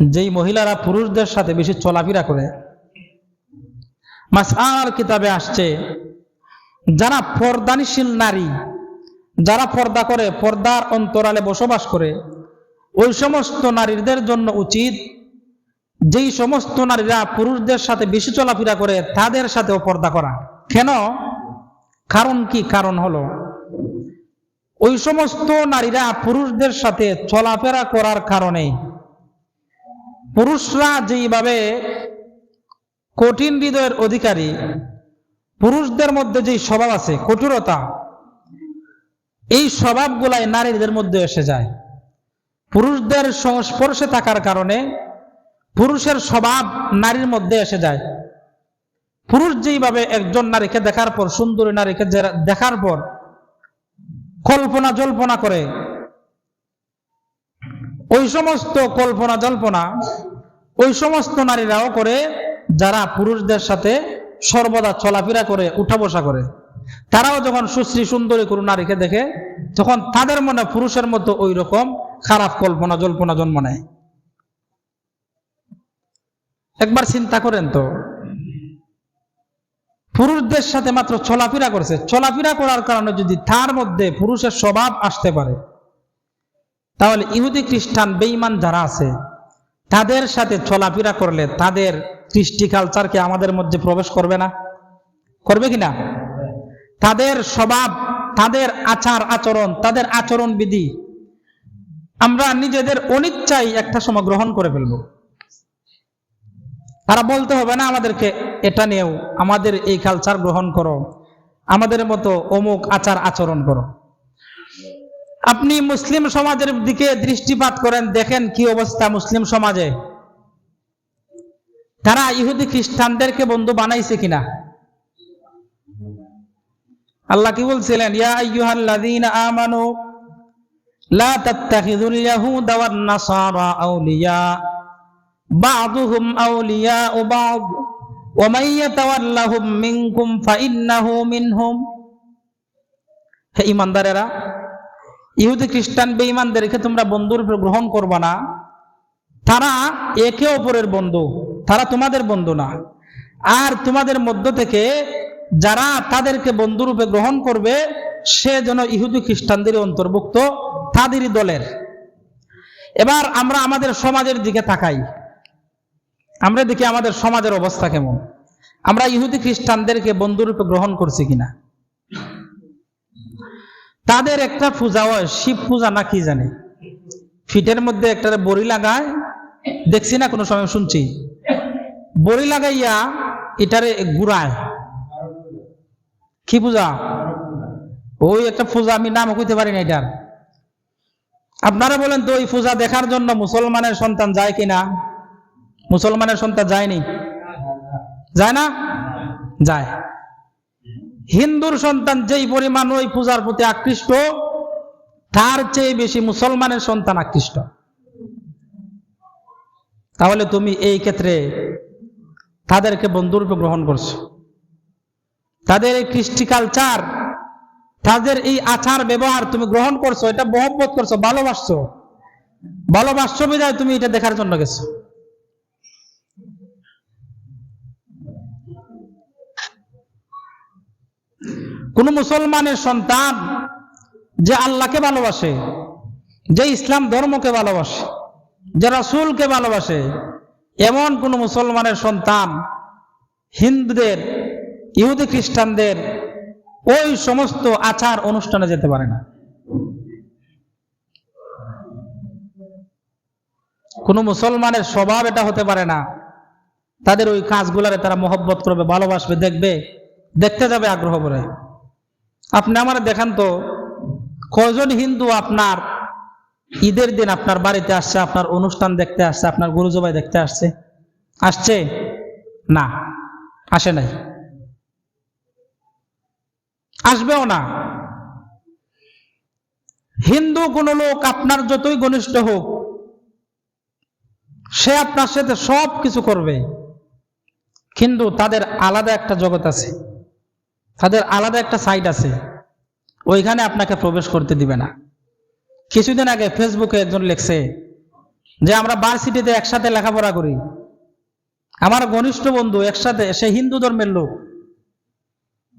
যেই মহিলারা পুরুষদের সাথে বেশি চলাফেরা করে মাসার কিতাবে আসছে, যারা পর্দানিশীল নারী, যারা পর্দা করে, পর্দার অন্তরালে বসবাস করে, ওই সমস্ত নারীদের জন্য উচিত যেই সমস্ত নারীরা পুরুষদের সাথে বেশি চলাফেরা করে, তাদের সাথেও পর্দা করা। কেন? কারণ কি? কারণ হলো, ওই সমস্ত নারীরা পুরুষদের সাথে চলাফেরা করার কারণে পুরুষরা যেইভাবে কঠিন হৃদয়ের অধিকারী, পুরুষদের মধ্যে যে স্বভাব আছে, কঠোরতা, এই স্বভাবগুলাই নারীদের মধ্যে এসে যায়। পুরুষদের সংস্পর্শে থাকার কারণে পুরুষের স্বভাব নারীর মধ্যে এসে যায়। পুরুষ যেইভাবে একজন নারীকে দেখার পর, সুন্দরী নারীকে দেখার পর কল্পনা জল্পনা করে ওই সমস্ত কল্পনা জল্পনা ওই সমস্ত নারীরাও করে, যারা পুরুষদের সাথে সর্বদা চলাফেরা করে উঠা বসা করে। তারাও যখন সুশ্রী সুন্দরী কোনো নারীকে দেখে, তখন তাদের মনে পুরুষের মতো ওই রকম খারাপ কল্পনা জল্পনা জন্ম নেয়। একবার চিন্তা করেন তো, পুরুষদের সাথে মাত্র চলাফেরা করছে। চলাফেরা করার কারণে যদি তার মধ্যে পুরুষের স্বভাব আসতে পারে তাহলে ইহুদি খ্রিস্টান বেঈমান যারা আছে, তাদের সাথে চলাফেরা করলে তাদের কৃষ্টি কালচার কি আমাদের মধ্যে প্রবেশ করবে না? করবে কি না তাদের স্বভাব, তাদের আচার আচরণ, তাদের আচরণ বিধি আমরা নিজেদের অনিচ্ছাই একটা সময় গ্রহণ করে ফেলব। তারা বলতে হবে না আমাদেরকে এটা নিয়েও, আমাদের এই কালচার গ্রহণ করো, আমাদের মতো অমুক আচার আচরণ করো। আপনি মুসলিম সমাজের দিকে দৃষ্টিপাত করেন, দেখেন কি অবস্থা মুসলিম সমাজে। তারা ইহুদি খ্রিস্টানদেরকে বন্ধু বানাইছে কিনা? আল্লাহ কি বলছিলেন? ইয়া আমানু, লা আউলিয়া হে ইহুদি খ্রিস্টান বেঈমানদেরকে তোমরা বন্ধুর গ্রহণ করবা না। তারা একে অপরের বন্ধু, তারা তোমাদের বন্ধু না। আর তোমাদের মধ্য থেকে যারা তাদেরকে বন্ধুরূপে গ্রহণ করবে, সে যেন ইহুদি খ্রিস্টানদের অন্তর্ভুক্ত তাদেরই দলের। এবার আমরা আমাদের সমাজের দিকে তাকাই। আমরা দেখি আমাদের সমাজের অবস্থা কেমন। আমরা ইহুদি খ্রিস্টানদেরকে বন্ধুরূপে গ্রহণ করছি কিনা। তাদের একটা পূজা হয়, শিব পূজা না কি জানে। ফিটের মধ্যে একটা বড়ি লাগায়, দেখছি না, কোনো সময় শুনছি। বড়ি লাগাইয়া এটারে গুড়ায়। কি পূজা? ওই একটা পূজা আমি নাম কইতে পারি না এটার। আপনারা বলেন তো ওই পূজা দেখার জন্য মুসলমানের সন্তান যায় কিনা? মুসলমানের সন্তান যায়নি? যায় না? যায়। হিন্দুর সন্তান যেই পরিমাণ ওই পূজার প্রতি আকৃষ্ট, তার চেয়ে বেশি মুসলমানের সন্তান আকৃষ্ট। তাহলে তুমি এই ক্ষেত্রে তাদেরকে বন্ধুরূপে গ্রহণ করছ। তাদের এই কৃষ্টি কালচার তাদের এই আচার ব্যবহার তুমি গ্রহণ করছ, এটা মহব্বত করছ, ভালোবাসছো। ভালোবাসছো বিদায় তুমি এটা দেখার জন্য গেছো। কোন মুসলমানের সন্তান যে আল্লাহকে ভালোবাসে, যে ইসলাম ধর্মকে ভালোবাসে, যে রাসুলকে ভালোবাসে, এমন কোন মুসলমানের সন্তান হিন্দুদের, ইহুদি খ্রিস্টানদের ওই সমস্ত আচার অনুষ্ঠানে যেতে পারে না। কোন মুসলমানের স্বভাব এটা হতে পারে না। তাদের ওই কাজগুলারে তারা মহব্বত করবে, ভালোবাসবে, দেখবে, দেখতে যাবে আগ্রহ করে। আপনি আমার দেখান তো, কয়জন হিন্দু আপনার ঈদের দিন আপনার বাড়িতে আসছে, আপনার অনুষ্ঠান দেখতে আসছে, আপনার গুরুজবাই দেখতে আসছে? আসছে? না। আসে নাই। আসবেও না। হিন্দু কোন লোক আপনার যতই ঘনিষ্ঠ হোক, সে আপনার সাথে সব কিছু করবে। কিন্তু তাদের আলাদা একটা জগৎ আছে। তাদের আলাদা একটা সাইট আছে। ওইখানে আপনাকে প্রবেশ করতে দিবে না। কিছুদিন আগে ফেসবুকে একজন লেখছে যে, আমরা ভার্সিটিতে একসাথে লেখাপড়া করি। আমার ঘনিষ্ঠ বন্ধু একসাথে, সে হিন্দু ধর্মের লোক।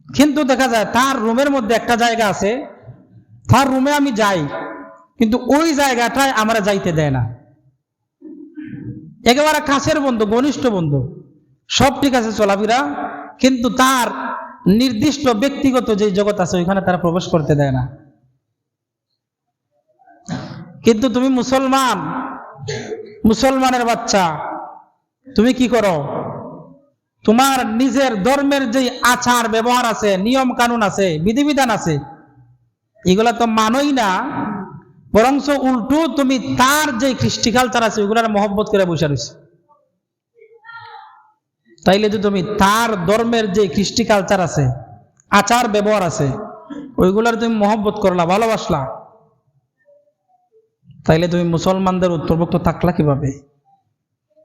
কিন্তু দেখা যায়, তার রুমের মধ্যে একটা জায়গা আছে। তার রুমে আমি যাই, কিন্তু ওই জায়গাটায় আমরা যাইতে দেয় না। একেবারে কাছের বন্ধু, ঘনিষ্ঠ বন্ধু। সব ঠিক আছে চলাফেরা, কিন্তু তার নির্দিষ্ট ব্যক্তিগত যে জগৎ আছে, ওইখানে তারা প্রবেশ করতে দেয় না। কিন্তু তুমি মুসলমান, মুসলমানের বাচ্চা, তুমি কি করো? তোমার নিজের ধর্মের যে আচার, ব্যবহার আছে নিয়ম কানুন আছে, বিধিবিধান আছে, এগুলা তো মানোই না বরঞ্চ উল্টো তুমি তার যে কৃষ্টি কালচার আছে, ওগুলার মহব্বত করে বসে রয়েছে। তাইলে যদি তুমি তার ধর্মের যে কৃষ্টি কালচার আছে, আচার ব্যবহার আছে, ওইগুলার তুমি মহব্বত করলা, ভালোবাসলা, তাইলে তুমি মুসলমানদের উত্তরভুক্ত থাকলা কীভাবে?